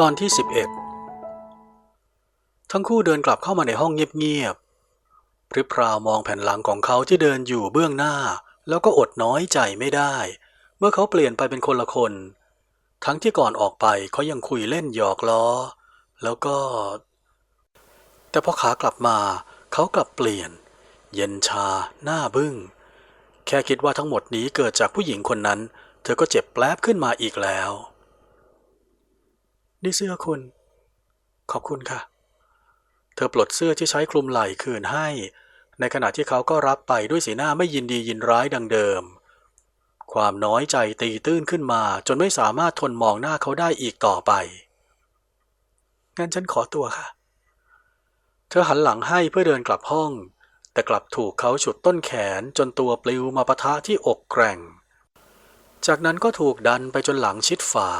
ตอนที่ 11 ทั้งคู่เดินกลับเข้ามาในห้องเงียบๆพริบพราวมองแผ่นหลังของเขาที่เดินอยู่เบื้องหน้า แล้วก็อดน้อยใจไม่ได้ เมื่อเขาเปลี่ยนไปเป็นคนละคน ทั้งที่ก่อนออกไปเขายังคุยเล่นหยอกล้อ แล้วก็ แต่พอขากลับมาเขากลับเปลี่ยน เย็นชาหน้าบึ้ง แค่คิดว่าทั้งหมดนี้เกิดจากผู้หญิงคนนั้น เธอก็เจ็บแปลบขึ้นมาอีกแล้ว นี่เสื้อคุณ ขอบคุณค่ะ เธอปลดเสื้อที่ใช้คลุมไหล่คืนให้ ในขณะที่เขาก็รับไปด้วยสีหน้าไม่ยินดียินร้ายดังเดิม ความน้อยใจตีตื้นขึ้นมา จนไม่สามารถทนมองหน้าเขาได้อีกต่อไป งั้นฉันขอตัวค่ะ เธอหันหลังให้เพื่อเดินกลับห้อง แต่กลับถูกเขาฉุดต้นแขนจนตัวปลิวมาปะทะที่อกแกร่ง จากนั้นก็ถูกดันไปจนหลังชิดฝา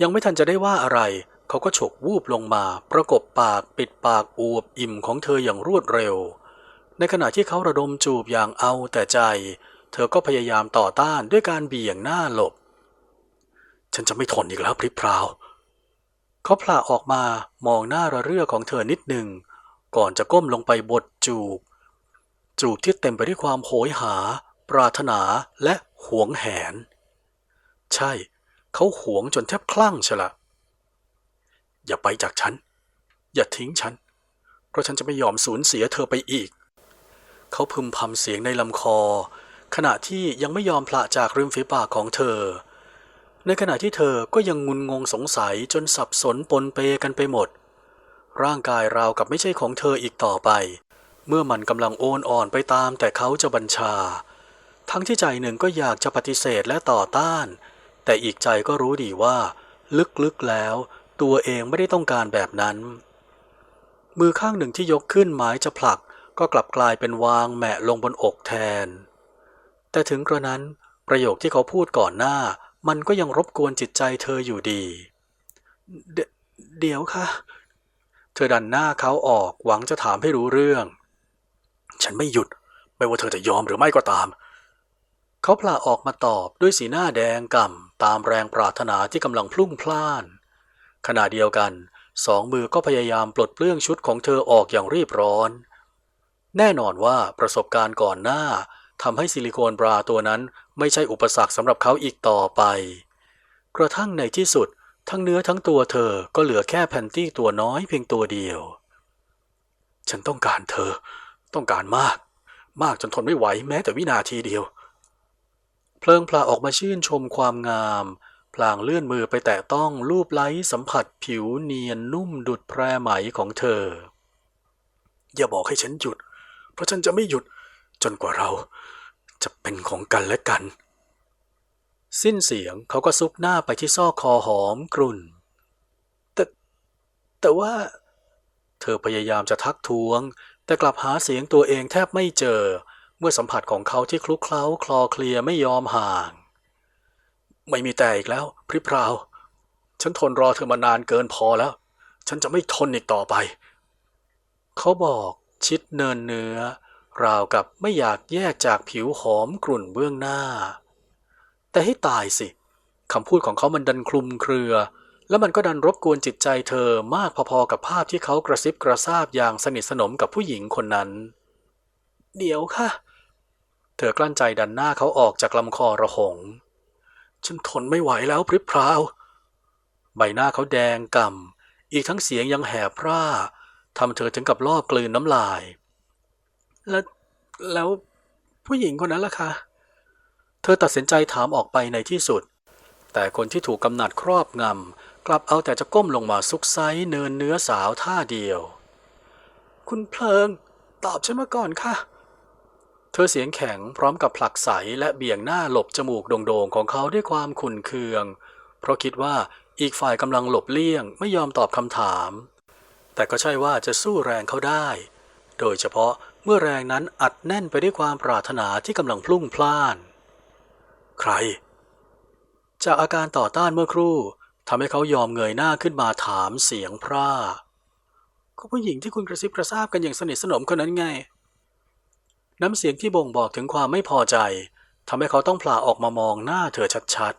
ยังไม่ทันจะได้ว่าอะไร เขาก็ฉกวูบลงมา ประกบปากปิดปากอวบอิ่มของเธออย่างรวดเร็ว ในขณะที่เขาระดมจูบอย่างเอาแต่ใจ เธอก็พยายามต่อต้านด้วยการเบี่ยงหน้าหลบ ฉันจะไม่ทนอีกแล้วพริบพราว เขาพลาออกมามองหน้าระเรื่อของเธอนิดหนึ่ง ก่อนจะก้มลงไปบดจูบ จูบที่เต็มไปด้วยความโหยหา ปรารถนาและหวงแหน ใช่ เขาหวงจนแทบคลั่งเชละ อย่าไปจากฉัน อย่าทิ้งฉัน เพราะฉันจะไม่ยอมสูญเสียเธอไปอีก เขาพึมพำเสียงในลำคอ ขณะที่ยังไม่ยอมพละจากริมฝีปากของเธอ ในขณะที่เธอก็ยังงุนงงสงสัยจนสับสนปนเปกันไปหมด ร่างกายราวกับไม่ใช่ของเธออีกต่อไป เมื่อมันกำลังโอนอ่อนไปตามแต่เขาจะบัญชา ทั้งที่ใจหนึ่งก็อยากจะปฏิเสธและต่อต้าน แต่อีกใจก็รู้ดีว่า ลึกๆแล้ว ตัวเองไม่ได้ต้องการแบบนั้น มือข้างหนึ่งที่ยกขึ้นหมายจะผลัก ก็กลับกลายเป็นวางแหมะลงบนอกแทน แต่ถึงกระนั้นประโยคที่เขาพูดก่อนหน้า มันก็ยังรบกวนจิตใจเธออยู่ดี เดเดี๋ยวค่ะ เธอดันหน้าเขาออกหวังจะถามให้รู้เรื่อง ฉันไม่หยุด ไม่ว่าเธอจะยอมหรือไม่ก็ตาม เขาพลาออกมาตอบด้วยสีหน้าแดงก่ำ ตามแรงปรารถนาที่กำลังพลุ่งพล่าน ขณะเดียวกันสองมือก็พยายามปลดเปลื้องชุดของเธอออกอย่างรีบร้อน แน่นอนว่าประสบการณ์ก่อนหน้าทำให้ซิลิโคนบราตัวนั้นไม่ใช่อุปสรรคสำหรับเขาอีกต่อไป กระทั่งในที่สุด ทั้งเนื้อทั้งตัวเธอก็เหลือแค่แผ่นตี้ตัวน้อยเพียงตัวเดียว ฉันต้องการเธอ ต้องการมาก มากจนทนไม่ไหวแม้แต่วินาทีเดียว เพลิงพลาออกมาชื่นชมความงาม พลางเลื่อนมือไปแตะต้องรูปไล้สัมผัสผิวเนียนนุ่มดุดแพรไหมของเธอ อย่าบอกให้ฉันหยุด เพราะฉันจะไม่หยุดจนกว่าเราจะเป็นของกันและกัน สิ้นเสียงเขาก็ซุกหน้าไปที่ซอกคอหอมกรุ่น แต่แต่ว่า เธอพยายามจะทักท้วง แต่กลับหาเสียงตัวเองแทบไม่เจอ เมื่อสัมผัสของเขาที่คลุกเคล้าคลอเคลียไม่ยอมห่าง ไม่มีแต่อีกแล้ว พริบพราว ฉันทนรอเธอมานานเกินพอแล้ว ฉันจะไม่ทนอีกต่อไป เขาบอกชิดเนินเนื้อ ราวกับไม่อยากแยกจากผิวหอมกรุ่นเบื้องหน้า แต่ให้ตายสิคำพูดของเขามันดันคลุมเครือ แล้วมันก็ดันรบกวนจิตใจเธอมากพอๆกับภาพที่เขากระซิบกระซาบอย่างสนิทสนมกับผู้หญิงคนนั้น เดี๋ยวค่ะ เธอกลั้นใจดันหน้าเขาออกจากลำคอระหง ฉันทนไม่ไหวแล้วพริบพราว ใบหน้าเขาแดงก่ำ อีกทั้งเสียงยังแหบพร่าทำเธอถึงกับลอบกลืนน้ำลาย แล้วแล้วผู้หญิงคนนั้นล่ะคะ เธอตัดสินใจถามออกไปในที่สุด แต่คนที่ถูกกำหนัดครอบงำ กลับเอาแต่จะก้มลงมาซุกไซเนินเนื้อสาวท่าเดียว คุณเพลิง ตอบฉันมาก่อนค่ะ เธอเสียงแข็งพร้อมกับผลักใสและเบี่ยงหน้าหลบจมูกโด่งๆของเขาด้วยความขุ่นเคือง เพราะคิดว่าอีกฝ่ายกำลังหลบเลี่ยงไม่ยอมตอบคำถาม แต่ก็ใช่ว่าจะสู้แรงเขาได้ โดยเฉพาะเมื่อแรงนั้นอัดแน่นไปด้วยความปรารถนาที่กำลังพลุ่งพล่าน ใคร จากอาการต่อต้านเมื่อครู่ทำให้เขายอมเงยหน้าขึ้นมาถามเสียงพร่าก็ผู้หญิงที่คุณกระซิบกระซาบกันอย่างสนิทสนมคนนั้นไง น้ำเสียงที่บ่งบอกถึงความไม่พอใจทำให้เขาต้องพลาออกมามองหน้าเธอชัด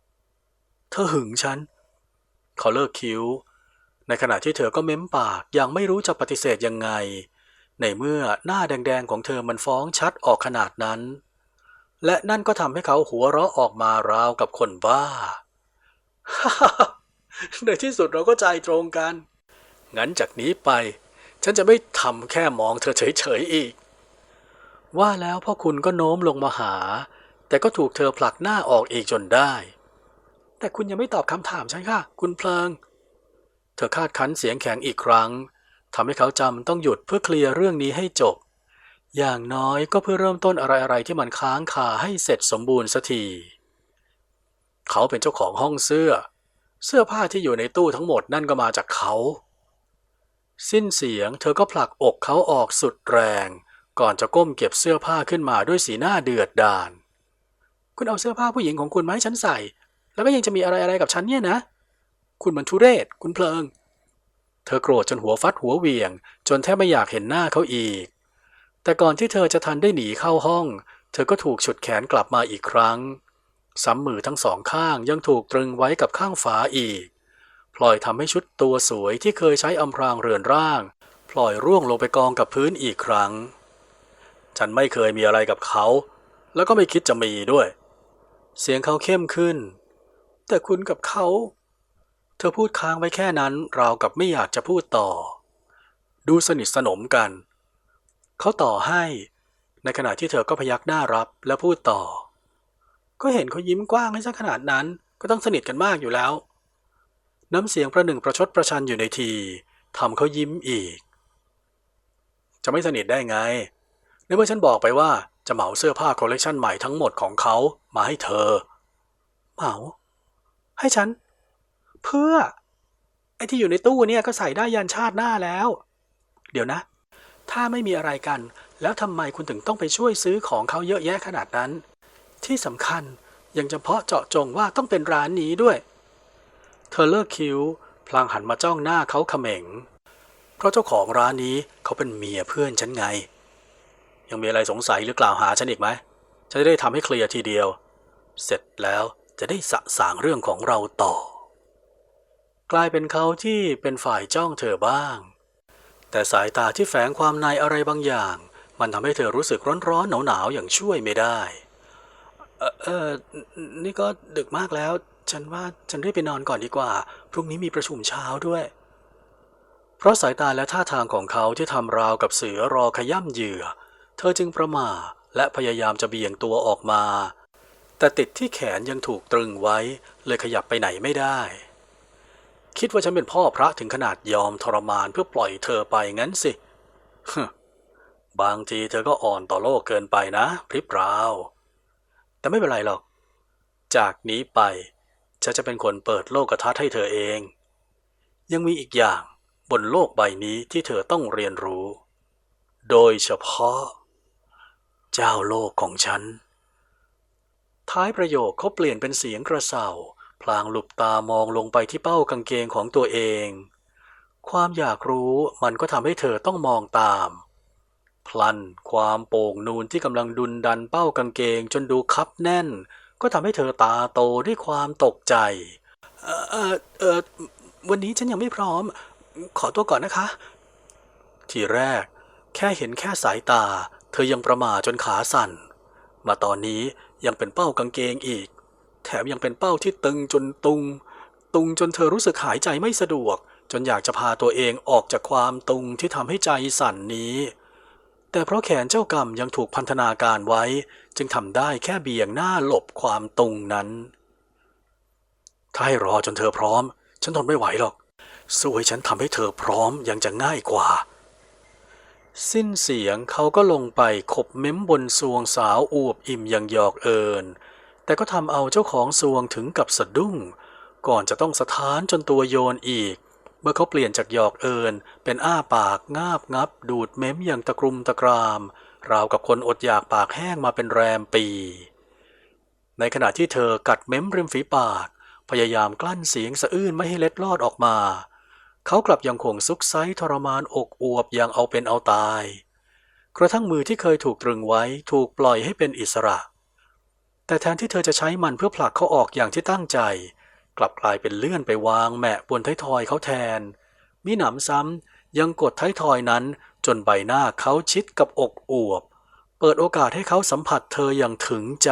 ๆ เธอหึงฉัน เขาเลิกคิ้ว ในขณะที่เธอก็เม้มปากยังไม่รู้จะปฏิเสธยังไง ในเมื่อหน้าแดงๆของเธอมันฟ้องชัดออกขนาดนั้น และนั่นก็ทำให้เขาหัวเราะออกมาราวกับคนบ้า ในที่สุดเราก็ใจตรงกัน งั้นจากนี้ไป ฉันจะไม่ทำแค่มองเธอเฉยๆอีก ว่าแล้วพ่อคุณก็โน้มลงมาหา แต่ก็ถูกเธอผลักหน้าออกอีกจนได้ แต่คุณยังไม่ตอบคำถามฉันค่ะ คุณเพลิง เธอคาดคั้นเสียงแข็งอีกครั้งทำให้เขาจำต้องหยุดเพื่อเคลียร์เรื่องนี้ให้จบ อย่างน้อยก็เพื่อเริ่มต้นอะไรๆที่มันค้างคาให้เสร็จสมบูรณ์สักทีเขาเป็นเจ้าของห้องเสื้อ เสื้อผ้าที่อยู่ในตู้ทั้งหมดนั่นก็มาจากเขา สิ้นเสียงเธอก็ผลักอกเขาออกสุดแรง ก่อนจะก้มเก็บเสื้อผ้าขึ้นมาด้วยสีหน้าเดือดดาลคุณเอาเสื้อผ้าผู้หญิงของคุณมาให้ฉันใส่ แล้วก็ยังจะมีอะไรอะไรกับฉันเนี่ยนะ คุณมันทุเรศ คุณเพลิง เธอโกรธจนหัวฟัดหัวเวียง จนแทบไม่อยากเห็นหน้าเขาอีก แต่ก่อนที่เธอจะทันได้หนีเข้าห้อง เธอก็ถูกฉุดแขนกลับมาอีกครั้งซ้ำมือทั้งสองข้างยังถูกตรึงไว้กับข้างฝาอีก พลอยทำให้ชุดตัวสวยที่เคยใช้อำพรางเรือนร่าง พลอยร่วงลงไปกองกับพื้นอีกครั้ง ฉันไม่เคยมีอะไรกับเขา แล้วก็ไม่คิดจะมีด้วย เสียงเขาเข้มขึ้น แต่คุณกับเขา เธอพูดค้างไว้แค่นั้นราวกับไม่อยากจะพูดต่อ ดูสนิทสนมกัน เขาต่อให้ ในขณะที่เธอก็พยักหน้ารับและพูดต่อ ก็เห็นเขายิ้มกว้างให้ซะขนาดนั้นก็ต้องสนิทกันมากอยู่แล้ว น้ำเสียงประหนึ่งประชดประชันอยู่ในทีทำเขายิ้มอีก จะไม่สนิทได้ไง ในเมื่อฉันบอกไปว่าจะเหมาเสื้อผ้าคอลเลกชันใหม่ทั้งหมดของเขามาให้เธอ เหมา ให้ฉัน เพื่อ ไอ้ที่อยู่ในตู้เนี่ยก็ใส่ได้ยันชาติหน้าแล้ว เดี๋ยวนะ ถ้าไม่มีอะไรกัน แล้วทำไมคุณถึงต้องไปช่วยซื้อของเขาเยอะแยะขนาดนั้น ที่สำคัญยังเฉพาะเจาะจงว่าต้องเป็นร้านนี้ด้วย เธอเลิกคิ้ว พลางหันมาจ้องหน้าเขาเขม็ง เพราะเจ้าของร้านนี้เขาเป็นเมียเพื่อนฉันไง ยังมีอะไรสงสัยหรือกล่าวหาฉันอีกไหมฉันจะได้ทำให้เคลียร์ทีเดียว เสร็จแล้วจะได้สะสางเรื่องของเราต่อ กลายเป็นเขาที่เป็นฝ่ายจ้องเธอบ้าง แต่สายตาที่แฝงความในอะไรบางอย่าง มันทำให้เธอรู้สึกร้อนๆหนาวๆอย่างช่วยไม่ได้เออเออนี่ก็ดึกมากแล้ว ฉันว่าฉันรีบไปนอนก่อนดีกว่า พรุ่งนี้มีประชุมเช้าด้วย เพราะสายตาและท่าทางของเขาที่ทำราวกับเสือรอขย่ำเหยื่อ เธอจึงประมาและพยายามจะเบี่ยงตัวออกมา แต่ติดที่แขนยังถูกตรึงไว้ เลยขยับไปไหนไม่ได้ คิดว่าฉันเป็นพ่อพระถึงขนาดยอมทรมานเพื่อปล่อยเธอไปงั้นสิบางทีเธอก็อ่อนต่อโลกเกินไปนะ พริบราว แต่ไม่เป็นไรหรอก จากนี้ไปฉันจะเป็นคนเปิดโลกทัศน์ให้เธอเอง ยังมีอีกอย่างบนโลกใบนี้ที่เธอต้องเรียนรู้ โดยเฉพาะ เจ้าโลกของฉัน ท้ายประโยคเขาเปลี่ยนเป็นเสียงกระเซาพลางหลุบตามองลงไปที่เป้ากางเกงของตัวเอง ความอยากรู้มันก็ทำให้เธอต้องมองตาม พลันความโป่งนูนที่กำลังดุนดันเป้ากางเกงจนดูคับแน่น ก็ทำให้เธอตาโตด้วยความตกใจ เออเออวันนี้ฉันยังไม่พร้อม ขอตัวก่อนนะคะ ทีแรก แค่เห็นแค่สายตา ธอยังประหมาจนขาสั่น มาตอนนี้ยังเป็นเป้ากางเกงอีก แถมยังเป็นเป้าที่ตึงจนตุง ตุงจนเธอรู้สึกหายใจไม่สะดวก จนอยากจะพาตัวเองออกจากความตุงที่ทำให้ใจสั่นนี้ แต่เพราะแขนเจ้ากรรมยังถูกพันธนาการไว้ จึงทำได้แค่เบี่ยงหน้าหลบความตุงนั้นถ้าให้รอจนเธอพร้อม ฉันทนไม่ไหวหรอกสู้ให้ฉันทำให้เธอพร้อมยังจะง่ายกว่า สิ้นเสียงเขาก็ลงไปขบเม้มบนสวงสาวอวบอิ่มอย่างหยอกเอิญแต่ก็ทำเอาเจ้าของสวงถึงกับสะดุ้ง ก่อนจะต้องสะท้านจนตัวโยนอีก เมื่อเขาเปลี่ยนจากหยอกเอิญเป็นอ้าปากงาบงับ ดูดเม้มอย่างตะกรุมตะกราม ราวกับคนอดอยากปากแห้งมาเป็นแรมปี ในขณะที่เธอกัดเม้มริมฝีปาก พยายามกลั้นเสียงสะอื้นไม่ให้เล็ดลอดออกมา เขากลับยังคงซุกไซทรมานอกอวบอย่างเอาเป็นเอาตาย กระทั่งมือที่เคยถูกตรึงไว้ถูกปล่อยให้เป็นอิสระ แต่แทนที่เธอจะใช้มันเพื่อผลักเขาออกอย่างที่ตั้งใจ กลับกลายเป็นเลื่อนไปวางแมะบนท้ายทอยเขาแทน มิหนำซ้ำยังกดท้ายทอยนั้นจนใบหน้าเขาชิดกับอกอวบ เปิดโอกาสให้เขาสัมผัสเธออย่างถึงใจ